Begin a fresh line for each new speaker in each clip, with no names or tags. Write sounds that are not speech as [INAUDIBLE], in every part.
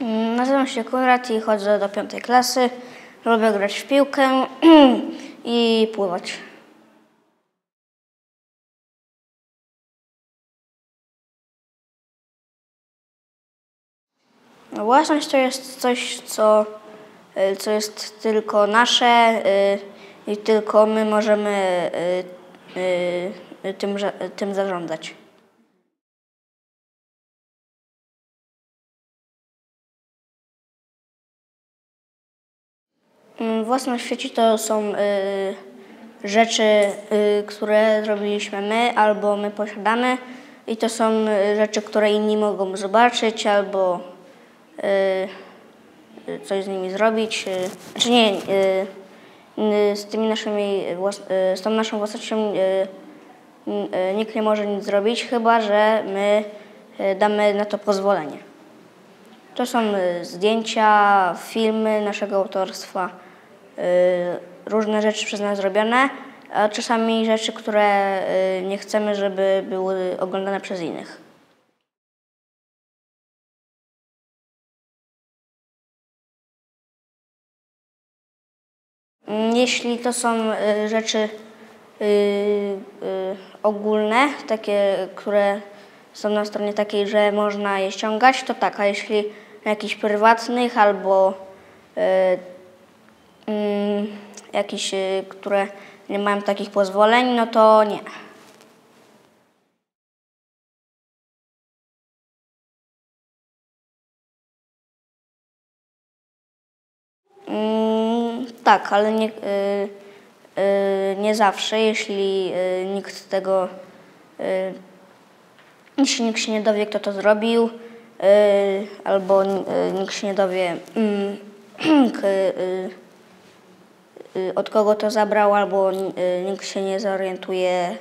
Mm, Nazywam się Konrad i chodzę do piątej klasy. Lubię grać w piłkę [CLEARS THROAT] i pływać. No, Własność to jest coś, co, y, co jest tylko nasze y, i tylko my możemy y, tym, tym zarządzać. Własność sieci to są y, rzeczy, y, które zrobiliśmy my albo my posiadamy i to są y, rzeczy, które inni mogą zobaczyć albo y, y, coś z nimi zrobić. Y, znaczy nie, z tymi naszymi, z tą naszą własnością nikt nie może nic zrobić, chyba że my damy na to pozwolenie. To są zdjęcia, filmy naszego autorstwa, różne rzeczy przez nas zrobione, a czasami rzeczy, które y, nie chcemy, żeby były oglądane przez innych. Mm, Jeśli to są y, rzeczy y, y, ogólne, takie, które są na stronie takiej, że można je ściągać, to tak, a jeśli jakichś prywatnych albo mm, jakieś, y, które nie mają takich pozwoleń, no to nie. Mm, tak, ale nie, y, y, nie zawsze, jeśli nikt tego, jeśli nikt się nie dowie, kto to zrobił, albo nikt się nie dowie, mm, [CLEARS THROAT] od kogo to zabrał, albo y, nikt się nie zorientuje,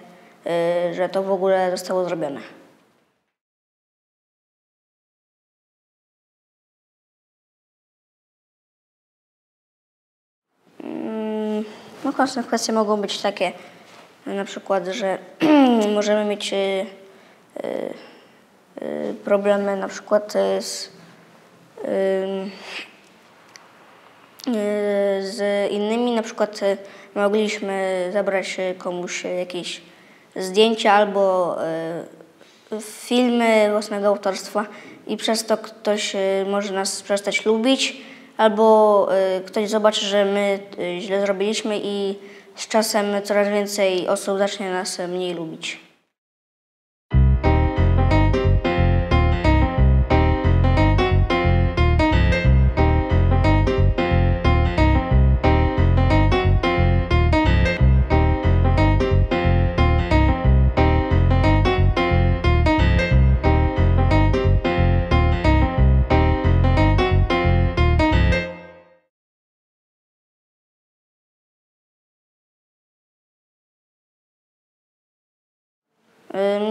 y, że to w ogóle zostało zrobione. Mm, No, konsekwencje mogą być takie, na przykład, że [CLEARS THROAT] możemy mieć y, y, y, problemy na przykład y, z, y, z innymi, na przykład y, mogliśmy zabrać y, komuś jakieś zdjęcia albo y, filmy własnego autorstwa i przez to ktoś y, może nas przestać lubić, albo y, ktoś zobaczy, że my y, źle zrobiliśmy i z czasem coraz więcej osób zacznie nas mniej lubić.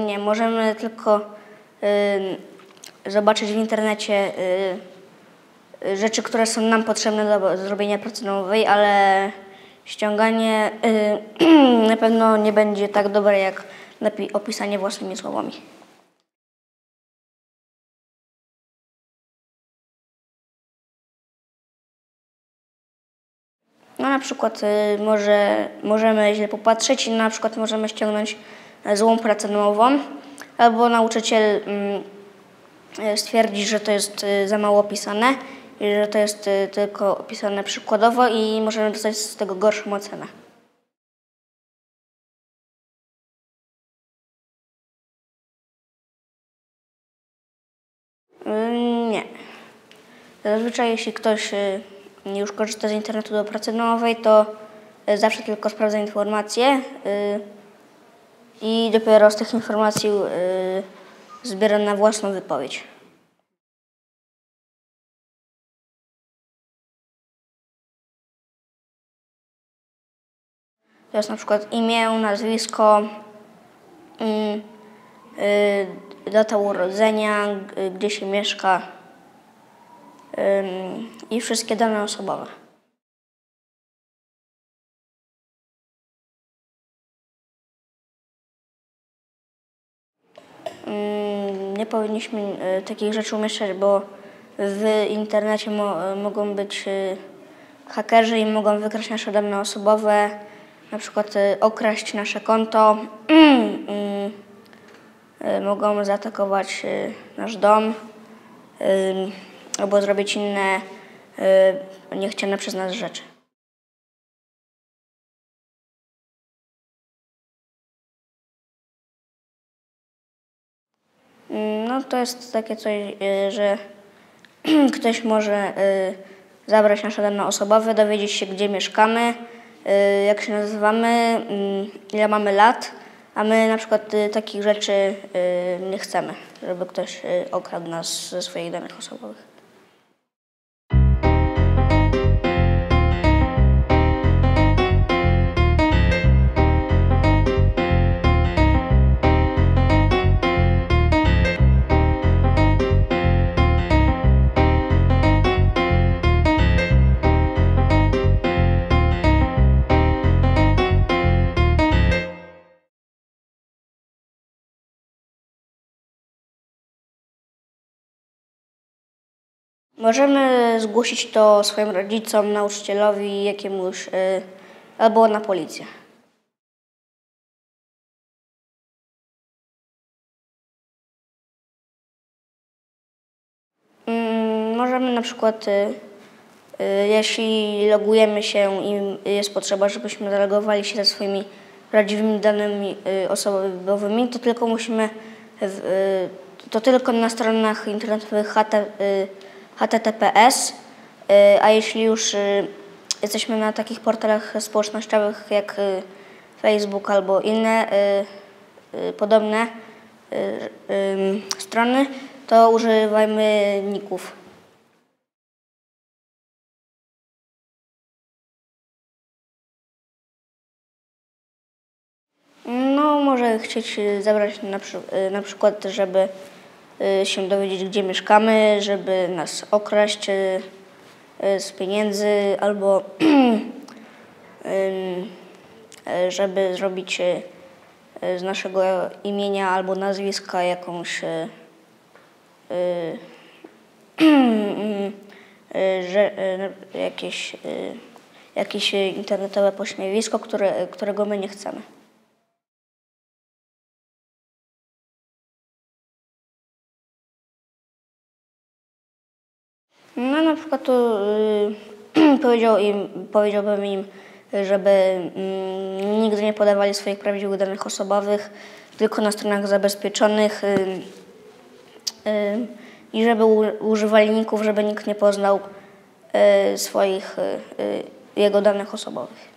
Nie, możemy tylko zobaczyć w internecie y, y, rzeczy, które są nam potrzebne do zrobienia pracy domowej, ale ściąganie y, [CLEARS THROAT] na pewno nie będzie tak dobre jak opisanie własnymi słowami. No na przykład może, możemy źle popatrzeć i na przykład możemy ściągnąć złą pracę domową, albo nauczyciel mm, y, stwierdzi, że to jest y, za mało opisane i że to jest y, tylko opisane przykładowo i możemy dostać z tego gorszą ocenę. Y, Nie. Zazwyczaj jeśli ktoś już korzysta z internetu do pracy domowej, to zawsze tylko sprawdza informacje i dopiero z tych informacji y, zbiera na własną wypowiedź. To jest na przykład imię, nazwisko, mm, y, data urodzenia, gdzie się mieszka i wszystkie dane osobowe. Nie powinniśmy y, takich rzeczy umieszczać, bo w internecie mo, mogą być y, hakerzy i mogą wykraść nasze dane osobowe, na przykład okraść nasze konto, [CLEARS THROAT] mogą zaatakować nasz dom albo zrobić inne niechciane przez nas rzeczy. No to jest takie coś, y, że [CLEARS THROAT] ktoś może y, zabrać nasze dane osobowe, dowiedzieć się, gdzie mieszkamy, y, jak się nazywamy, mm, ile mamy lat, a my na przykład takich rzeczy nie chcemy, żeby ktoś okradł nas ze swoich danych osobowych. Możemy zgłosić to swoim rodzicom, nauczycielowi, jakiemuś, y, albo na policję. Mm, Możemy na przykład, y, y, jeśli logujemy się i jest potrzeba, żebyśmy zalogowali się ze swoimi prawdziwymi danymi osobowymi, to tylko musimy, to tylko na stronach internetowych HT, y, HTTPS, y, a jeśli już y, jesteśmy na takich portalach społecznościowych jak y, Facebook albo inne podobne strony, to używajmy ników. No, może chcieć zabrać na, przy, na przykład, żeby się dowiedzieć, gdzie mieszkamy, żeby nas okraść y, y, z pieniędzy, albo [CLEARS THROAT] y, żeby zrobić y, y, z naszego imienia albo nazwiska jakąś y, y, [CLEARS THROAT] y, że, y, jakieś, y, jakieś y, internetowe pośmiewisko, które, którego my nie chcemy. Przykład to y, [CLEARS THROAT] powiedział im, powiedziałbym im, żeby mm, nigdy nie podawali swoich prawdziwych danych osobowych, tylko na stronach zabezpieczonych y, y, i żeby używali ników, żeby nikt nie poznał y, swoich, jego danych osobowych.